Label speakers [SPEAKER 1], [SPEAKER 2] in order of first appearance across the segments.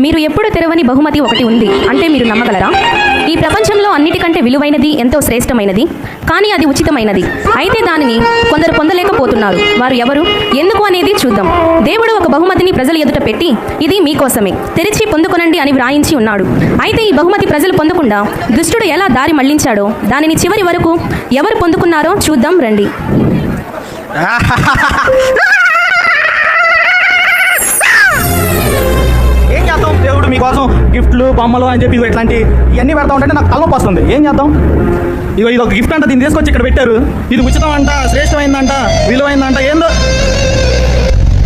[SPEAKER 1] మీరు ఎప్పుడు తెరవని బహుమతి ఒకటి ఉంది అంటే మీరు నమ్మగలరా? ఈ ప్రపంచంలో అన్నిటికంటే విలువైనది ఎంతో శ్రేష్టమైనది కానీ అది ఉచితమైనది. అయితే దానిని కొందరు పొందలేకపోతున్నారు. వారు ఎవరు? ఎందుకు అనేది చూద్దాం. దేవుడు ఒక బహుమతిని ప్రజల ఎదుట పెట్టి ఇది మీకోసమే తెరిచి పొందుకొనండి అని వ్రాయించి ఉన్నాడు. అయితే ఈ బహుమతి ప్రజలు పొందకుండా దుష్టుడు ఎలా దారి మళ్ళించాడో దానిని చివరి వరకు ఎవరు పొందుకున్నారో చూద్దాం రండి.
[SPEAKER 2] మీకోసం గిఫ్ట్లు బొమ్మలు అని చెప్పి ఇట్లాంటి ఇవన్నీ పెడతా ఉంటే నాకు తలనొప్పి వస్తుంది. ఏం చేద్దాం? ఇగో ఇది ఒక గిఫ్ట్ అంట దీన్ని తీసుకొచ్చి ఇక్కడ పెట్టారు. ఇది ఉచితం అంట శ్రేష్టమైందంట విలువైందంట ఏందో?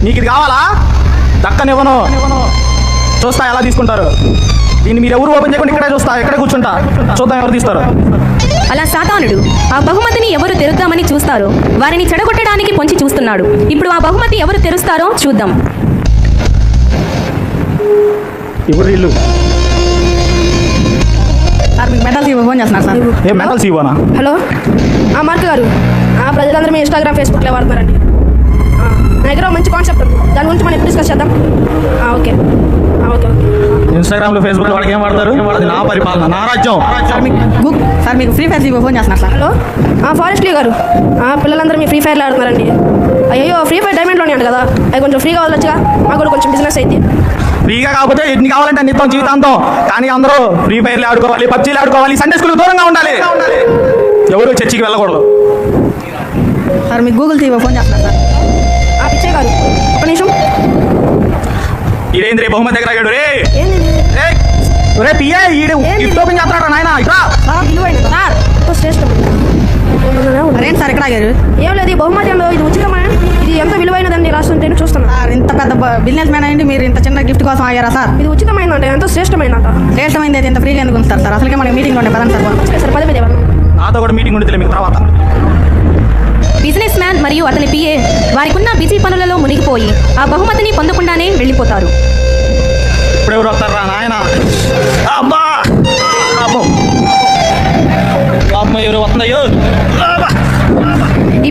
[SPEAKER 2] మీకు ఇది కావాలా? దక్కనివ్వను. చూస్తా ఎలా తీసుకుంటారు. దీన్ని మీరు ఎవరు ఓపెన్ చేయకుండా ఇక్కడే చూస్తా ఇక్కడే కూర్చుంటా? చూద్దాం ఎవరు తీస్తారు.
[SPEAKER 1] అలా సాతానుడు ఆ బహుమతిని ఎవరు తెరుద్దామని చూస్తారో వారిని చెడగొట్టడానికి పొంచి చూస్తున్నాడు. ఇప్పుడు ఆ బహుమతి ఎవరు తెరుస్తారో చూద్దాం.
[SPEAKER 2] ఎవరు ఇల్లు
[SPEAKER 3] సార్ మీకు మెటల్స్ ఇవ్వ ఫోన్ చేస్తున్నారు సార్.
[SPEAKER 2] ఏ మెంటల్స్ ఇవ్వనా
[SPEAKER 4] హలో? ఆ మార్క్ గారు. ఆ ప్రజలందరూ మీ ఇన్స్టాగ్రామ్ ఫేస్బుక్లో వాడుతున్నారండి. ఆ, నా దగ్గర మంచి కాన్సెప్ట్ ఉంది. దాని గురించి మనం ఎప్పుడు డిస్కస్ చేద్దాం ఓకే. ఓకే
[SPEAKER 2] ఇన్స్టాగ్రామ్లో ఫేస్బుక్ వాడికి ఏం వాడతారు? అది నా పరిపాలన నా రాజ్యం.
[SPEAKER 3] సార్ మీకు ఫ్రీ ఫైర్ ఫోన్ చేస్తున్నారు సార్.
[SPEAKER 4] హలో? ఆ, ఫారెస్ట్లీ గారు. ఆ, పిల్లలందరూ మీ ఫ్రీ ఫైర్లో ఆడుతున్నారండి. అయ్యో ఫ్రీ ఫైర్ డైమండ్లోనే అంట కదా. అవి కొంచెం ఫ్రీగా వదలొచ్చుగా మాకు కూడా కొంచెం బిజినెస్ అయింది
[SPEAKER 2] ఫ్రీగా కాకపోతే ఎన్ని కావాలంటే నిత్యం జీవితాంతం. కానీ అందరూ ఫ్రీ ఫైర్లు ఆడుకోవాలి పబ్జీలు ఆడుకోవాలి సండే స్కూల్ దూరంగా ఉండాలి. ఎవరు చర్చికి వెళ్ళకూడదు.
[SPEAKER 3] సార్ మీకు గూగుల్ ఇవ్వ ఫోన్ చేస్తున్నారు సార్.
[SPEAKER 4] ఆ పిచ్చయ్య గారు ఒక నిమిషం.
[SPEAKER 2] ఇదేంద్రే బహుమతి దగ్గర ఆగాడు రే? ఒరే పిఏ ఈడు? గిఫ్ట్ ఓపెన్ చేస్తున్నాడు నాయన? ఇట్రా.
[SPEAKER 4] సార్ శ్రేష్టం
[SPEAKER 3] ఎక్కడ ఆగారు?
[SPEAKER 4] ఏం లేదు బహుమతి ఇది ఉచితమైన ఇది ఎంత విలువైనదండి రాస్తుంటే చూస్తున్నా.
[SPEAKER 3] సార్ ఇంత పెద్ద బిజినెస్ మ్యాన్ అయ్యండి మీరు ఇంత చిన్న గిఫ్ట్ కోసం ఆగారా సార్?
[SPEAKER 4] ఇది ఉచితమైందంట ఎంతో శ్రేష్టమైందంట.
[SPEAKER 3] శ్రేష్టమైంది అయితే ఇంత ఫ్రీగా ఎందుకు ఉంచుతారు సార్? అసలుకే మనకి మీటింగ్ ఉండే పదండి సార్ పోదాం.
[SPEAKER 4] సార్ పదే పదే
[SPEAKER 2] నాతో కూడా మీటింగ్ ఉండితే మీకు తర్వాత.
[SPEAKER 1] బిజినెస్ మ్యాన్ మరియు అతని పిఏ వారికున్న బిజీ పనులలో మునిగిపోయి ఆ బహుమతిని పొందకుండానే వెళ్ళిపోతారు.
[SPEAKER 2] ఇప్పుడు ఎవరు వస్తారా నాయన? అబ్బా! అబ్బో! అమ్మ ఎవరు వస్తున్నాయో?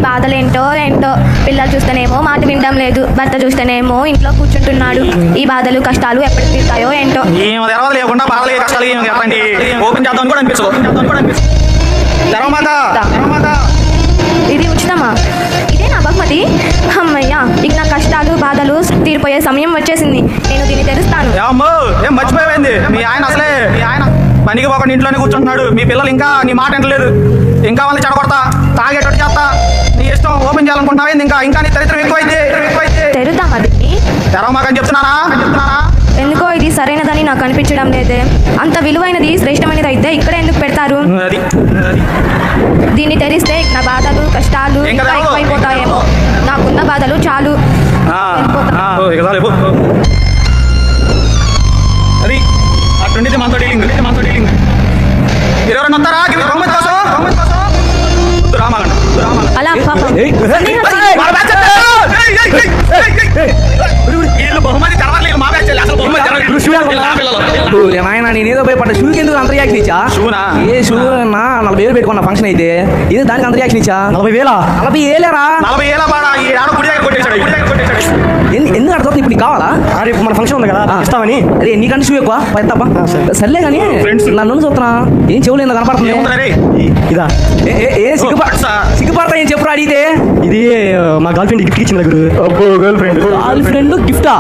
[SPEAKER 5] బాధలేంటో ఏంటో పిల్లలు చూస్తేనేమో మాట వినడం లేదు భర్త చూస్తేనేమో ఇంట్లో కూర్చుంటున్నాడు. ఈ బాధలు కష్టాలు ఎప్పటికి తీరుతాయో ఏంటో?
[SPEAKER 2] లేకుండా బాధలు కష్టాలు ఓపెన్ చేద్దాం కూడా అనిపించదు.
[SPEAKER 5] ఇది ఉచితమా? ఇదే నా బహుమతి? అమ్మయ్యా ఇక నా కష్టాలు బాధలు తీరిపోయే సమయం వచ్చేసింది. నేను దీన్ని
[SPEAKER 2] ఏం మర్చిపోయింది మీ ఆయన అసలే మీ ఆయన పనికి పోకుండా ఇంట్లోనే కూర్చుంటున్నాడు. మీ పిల్లలు ఇంకా నీ మాట వింటలేదు ఇంకా వాళ్ళని చెడగొడతా? తాగేటట్టు చేస్తా. ఇష్టం ఓపెన్ చేయాలనుకుంటున్నావేంది ఇంకా? ఇంకా నీ దరిద్రం
[SPEAKER 5] తెరుద్దామా దీన్ని
[SPEAKER 2] తెరవమాకని చెప్తున్నానా చెప్తున్నానా?
[SPEAKER 5] ఎందుకో ఇది సరైనదని నాకు అనిపించడం లేదే. అంత విలువైనది శ్రేష్టమైనది అయితే ఇక్కడ ఎందుకు పెడతారు?
[SPEAKER 2] అది. అది.
[SPEAKER 5] దీన్ని తెరిస్తే నా బాధలు కష్టాలు? ఇంకా ఎక్కువైపోతాయేమో. నాకున్న బాధలు చాలు.
[SPEAKER 6] నాయన నేను ఏదో భయపడ్డా. షూకి ఎందుకు అంత రియాక్షన్ ఇచ్చా? ఏ షూ నా నలభై వేలు పెట్టుకున్న ఫంక్షన్ అయితే ఇది దానికి అంత రియాక్షన్ ఇచ్చా?
[SPEAKER 2] నలభై వేల?
[SPEAKER 6] నలభై ఏలేరా
[SPEAKER 2] నలభై ఏళ్ళ పాడ ఈ ఆడ కుడి దగ్గర కొట్టేశాడు కుడి దగ్గర కొట్టేశాడు.
[SPEAKER 6] ఎందుకు అడుగుతుంది ఇప్పుడు నీకు కావాలా?
[SPEAKER 2] రేపు మన ఫంక్షన్ ఉంది కదా. ఇస్తామని.
[SPEAKER 6] అదే నీకంటే షూ ఎక్కువ పెద్దప్ప సర్లే కానీ. నన్ను చూస్తున్నా ఏం చెవులు ఎందుకు కనపడుతుంది?
[SPEAKER 2] ఇదా.
[SPEAKER 6] ఏ-. సిగ్గుపడతా ఏం చెప్పురా అడిగితే?
[SPEAKER 2] ఇది మా గర్ల్ ఫ్రెండ్ గిఫ్ట్ ఇచ్చిన గర్ల్ ఫ్రెండ్
[SPEAKER 6] గర్ల్ ఫ్రెండ్ గిఫ్టా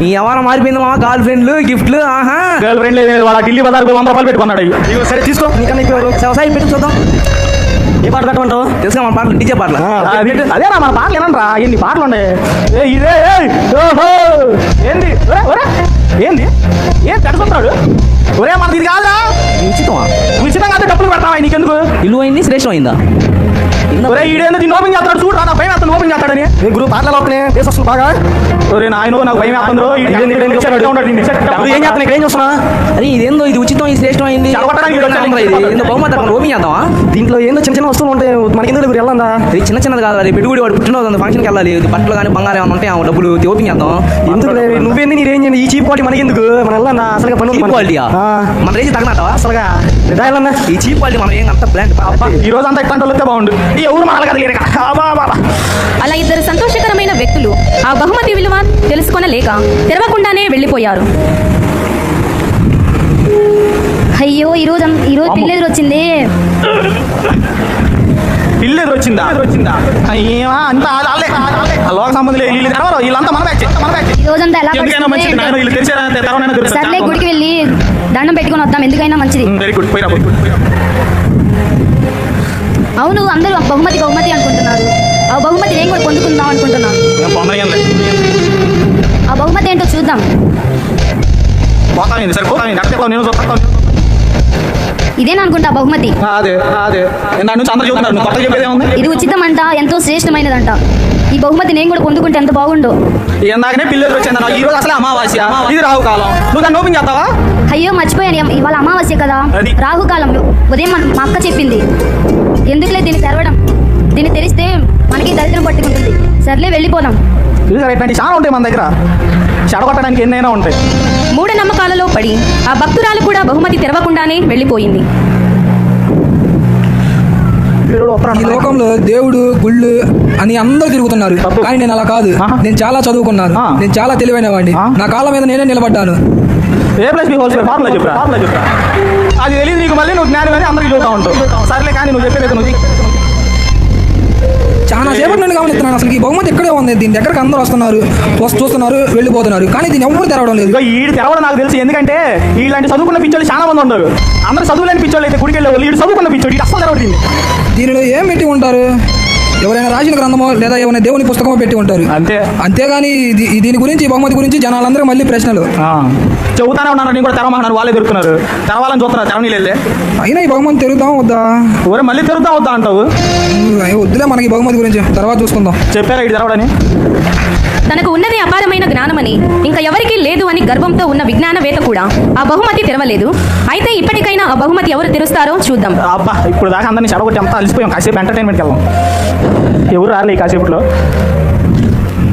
[SPEAKER 2] నీ
[SPEAKER 6] ఎవరు మారిపోయింది మా గర్ల్ ఫ్రెండ్లు గిఫ్ట్లు ఆహా.
[SPEAKER 2] గర్ల్ ఫ్రెండ్ లేదు వాళ్ళ ఢిల్లీ బజార్ వంద రూపాయలు పెట్టుకున్నాడు. సరే తీసుకో. నీకన్నా
[SPEAKER 6] వ్యవసాయం పెట్టు చూద్దాం.
[SPEAKER 2] ఏ పాట పెట్టమంటావు
[SPEAKER 6] తెలుసుగా మన పాటలు డీజే పాటలు?
[SPEAKER 2] అదేనా మన పాటలు ఏనంట్రా ఎన్ని పాటలు ఉన్నాయి? ఇదే ఏంది? ఏంది? ఏం పెట్టుకుంటాడు ఒరే మనది ఇది కాదా
[SPEAKER 6] ఉచితమా?
[SPEAKER 2] ఉచితంగా అయితే డబ్బులు పెడతావా? నీకెందుకు?
[SPEAKER 6] ఇల్లు అయింది శ్రేష్టమైందా
[SPEAKER 2] ఒరే ఈడేందో? దీన్ని ఓపెన్ చేస్తాడు? చూడు నా భయం అతను ఓపెన్ చేస్తాడని. ఏ గురువు పాటలు వస్తున్నాయి దేశం వస్తుంది బాగా? ఒరే నాయన నాకు భయం వేస్తుందో ఇప్పుడు ఏం చేస్తాను ఇక్కడ ఏం చూస్తున్నా
[SPEAKER 6] ఇదేందో ఇది ఉచితం ఇది శ్రేష్టం అయింది
[SPEAKER 2] చెడగొట్టడానికి ఇది వచ్చాడు.
[SPEAKER 6] ఇది ఏందో బహుమతి అక్కడ ఓపెన్ చేద్దామా?
[SPEAKER 2] దీంట్లో ఏందో చిన్న చిన్న వస్తువులు ఉంటాయి. మనకి ఎందుకు వెళ్ళందా
[SPEAKER 6] ఇది చిన్న చిన్నది కాదు అది పెట్టుబడి వాడు పుట్టినరోజు ఫంక్షన్కి వెళ్ళాలి. బట్టలు కానీ బంగారం ఏమైనా ఉంటే ఆ డబ్బులు ఓపెన్ చేద్దాం.
[SPEAKER 2] ఎందుకు నువ్వేంది నీరేం చేయండి ఈ చీప్ క్వాలిటీ మనకి ఎందుకు? మన వెళ్ళన్నా అసలు పని
[SPEAKER 6] చీప్ క్వాలిటీయా మన రేసి తగినట్టవా
[SPEAKER 2] అసలుగా
[SPEAKER 6] ఈ చీప్ క్వాలిటీ మనం ఏం అంత బ్రాండ్
[SPEAKER 2] ఈ రోజు అంతా ఇట్లాంటి వస్తే బాగుండు. ఈ ఎవరు
[SPEAKER 1] అలా ఇద్దరు సంతోషకరమైన వ్యక్తులు ఆ బహుమతి విలువ తెలుసుకొనలేక తెరవకుండానే వెళ్ళిపోయారు.
[SPEAKER 5] అయ్యో ఈరోజు ఈరోజు. పిల్లలు వచ్చింది
[SPEAKER 2] పిల్లి ఎదురు వచ్చిందా వచ్చిందా అయ్యా అంత లోక సంబంధం వీళ్ళంతా మన బ్యాచ్ మన బ్యాచ్
[SPEAKER 5] ఈ రోజంతా ఎలా సర్లే గుడికి వెళ్ళి దండం పెట్టుకొని వద్దాం. ఎందుకైనా మంచిది.
[SPEAKER 2] Very good. పోయిరా పోయి.
[SPEAKER 5] అవును అందరూ బహుమతి బహుమతి అనుకుంటున్నారు. ఆ బహుమతి నేను కూడా పొందుకుందాం అనుకుంటున్నాను.
[SPEAKER 2] ఏం పొందలేం లేదు
[SPEAKER 5] ఆ బహుమతి ఏంటో చూద్దాం. ఇదేనా అనుకుంటా బహుమతి? ఇది ఉచితమంట ఎంతో శ్రేష్టమైనదంట. ఈ బహుమతి నేను కూడా పొందుకుంటే ఎంత బాగుండో?
[SPEAKER 2] ఇందాకనే పిల్లలు ఈ రోజు అసలే అమావాస్య. ఇది రావు కాలం. నువ్వు దాన్ని ఓపెన్ చేస్తావా?
[SPEAKER 5] అయ్యో మర్చిపోయాను. ఇవ- ఇవాళ అమావాస్య కదా. రాహుకాలం ఉదయం మా అక్క చెప్పింది. ఎందుకులే దీన్ని తెరవడం? దీన్ని తెరిస్తే మనకి దరిద్రం పట్టుకుంటుంది. సర్లే వెళ్ళిపోదాం.
[SPEAKER 2] చూసారా ఇట్లాంటి చాలా ఉంటాయి మన దగ్గర. చెడగొట్టడానికి ఎన్నైనా ఉంటాయి.
[SPEAKER 1] మూఢనమ్మకాలలో పడి ఆ భక్తురాలు కూడా బహుమతి తెరవకుండానే వెళ్ళిపోయింది.
[SPEAKER 7] ఈ లోకంలో దేవుడు గుళ్ళు అని అందరూ తిరుగుతున్నారు.
[SPEAKER 2] తప్పు.
[SPEAKER 7] కానీ నేను అలా కాదు. నేను చాలా చదువుకున్నాను. నేను చాలా తెలివైన వాడిని. నా కాళ్ళ మీద నేనే నిలబడ్డాను.
[SPEAKER 2] A plus B whole square formula చెప్పరా. ఫార్ములా చెప్పరా. అది తెలియదు నీకు మళ్ళీ నువ్వు జ్ఞానం అని అందరికీ చూస్తూ ఉంటావు. సర్లే కానీ నువ్వు చెప్పేది నువ్వు.
[SPEAKER 7] చాలా సేపటి నుండి గమనిస్తున్నాను. అసలు ఈ బహుమతి ఎక్కడే ఉంది? దీని దగ్గరకు అందరూ వస్తున్నారు. వస్తు చూస్తున్నారు వెళ్ళిపోతున్నారు. కానీ దీన్ని ఎవరు తెరవడం లేదు.
[SPEAKER 2] ఈడు తెరవడం నాకు తెలుసు. ఎందుకంటే ఇలాంటి చదువుకున్న పిచ్చోళ్ళు చాలా మంది ఉన్నారు. అందరూ చదువులేని పిచ్చోళ్ళు అయితే గుడికి వెళ్ళే. వాళ్ళు ఈడు చదువుకున్న పిచ్చోడు ఈడు అస్సలు తెరవడు
[SPEAKER 7] దీనిలో ఏం పెట్టి ఉంటారు? ఎవరైనా రాసిన గ్రంథమో లేదా ఏమైనా దేవుని పుస్తకమో పెట్టి ఉంటారు.
[SPEAKER 2] అంతే.
[SPEAKER 7] అంతేగాని దీని గురించి బహుమతి గురించి జనాలందరూ మళ్ళీ ప్రశ్నలు.
[SPEAKER 2] చెబుతానే ఉన్నాను నేను కూడా తెరవమన్నారు వాళ్ళే దొరుకుతున్నారు. తెరవాలని చూస్తున్నారు తెరవని వెళ్ళే.
[SPEAKER 7] అయినా ఈ బహుమతి తెరుద్దాం వద్దా?
[SPEAKER 2] ఊరే మళ్ళీ తిరుగుతా వద్దా అంటావు?
[SPEAKER 7] వద్దులే మనకి బహుమతి గురించి. తర్వాత చూసుకుందాం.
[SPEAKER 2] చెప్పారా ఇటు తెరవడని?
[SPEAKER 1] తనకు ఉన్నది అపారమైన జ్ఞానమని. ఇంకా ఎవరికీ లేదు అని గర్వంతో ఉన్న విజ్ఞానవేత్త కూడా. ఆ బహుమతి తెరవలేదు. అయితే ఇప్పటికైనా ఆ బహుమతి ఎవరు తెరుస్తారో చూద్దాం.
[SPEAKER 2] అబ్బా ఇప్పుడు దాకా అందరినీ చెడగొట్టి అంతా అలసిపోయాం. కాసేపు ఎంటర్టైన్మెంట్కి వెళ్దాం. ఎవరు రాలే కాసేపులో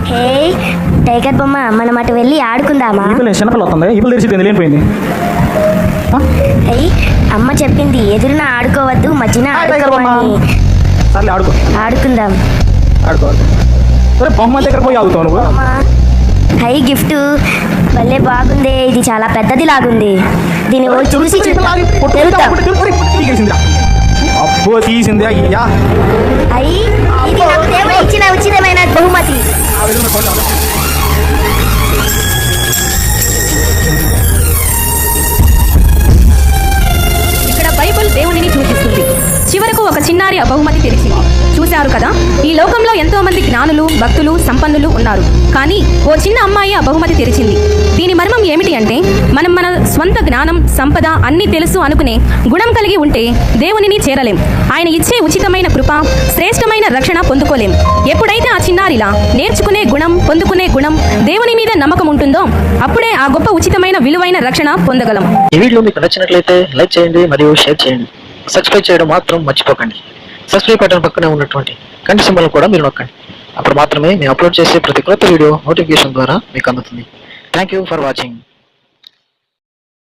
[SPEAKER 8] హే టైగర్ బొమ్మ మనం అటు వెళ్ళి ఆడుకుందామా?
[SPEAKER 2] ఇప్పుడు చిన్నపిల్ల వస్తుంది. ఇప్పుడు తెరిచిపోయింది లేనిపోయింది.
[SPEAKER 8] అయ్యి అమ్మ చెప్పింది ఎదురున ఆడుకోవద్దు మధ్యన ఆడుకుందాం.
[SPEAKER 2] ఆడుకో. సరే బహుమతి దగ్గర పోయి ఆగుతావు నువ్వు.
[SPEAKER 8] Hi gift. భలే బాగుంది. ఇది చాలా పెద్దది లాగుంది. దీన్ని ఓ చూసి
[SPEAKER 2] అబ్బో తీసింది అయ్యా.
[SPEAKER 8] అయ్యి ఇది నాకు దేవుడు ఇచ్చిన ఉచితమైన బహుమతి.
[SPEAKER 1] మంది జ్ఞానులు భక్తులు సంపన్నులు ఉన్నారు. కానీ ఓ చిన్న అమ్మాయి ఆ బహుమతి తెరిచింది. దీని మర్మం ఏమిటి అంటే మనం మన స్వంత జ్ఞానం సంపద అన్నీ తెలుసు అనుకునే గుణం కలిగి ఉంటే దేవునిని చేరలేం. ఆయన ఇచ్చే ఉచితమైన కృప శ్రేష్టమైన రక్షణ పొందుకోలేం. ఎప్పుడైతే ఆ చిన్నారిలా నేర్చుకునే గుణం పొందుకునే గుణం దేవుని మీద నమ్మకం ఉంటుందో అప్పుడే ఆ గొప్ప ఉచితమైన విలువైన రక్షణ పొందగలం.
[SPEAKER 9] ఈ వీడియో మీకు నచ్చినట్లయితే లైక్ చేయండి మరియు షేర్ చేయండి. సబ్స్క్రైబ్ చేయడం మాత్రం మర్చిపోకండి. సబ్స్క్రైబ్ బటన్ పక్కనే ఉన్నటువంటి కంటి సింబల్ కూడా మీరు నొక్కండి. అప్పుడు మాత్రమే మేము అప్లోడ్ చేసే ప్రతి కొత్త వీడియో నోటిఫికేషన్ ద్వారా మీకు అందుతుంది. Thank you for watching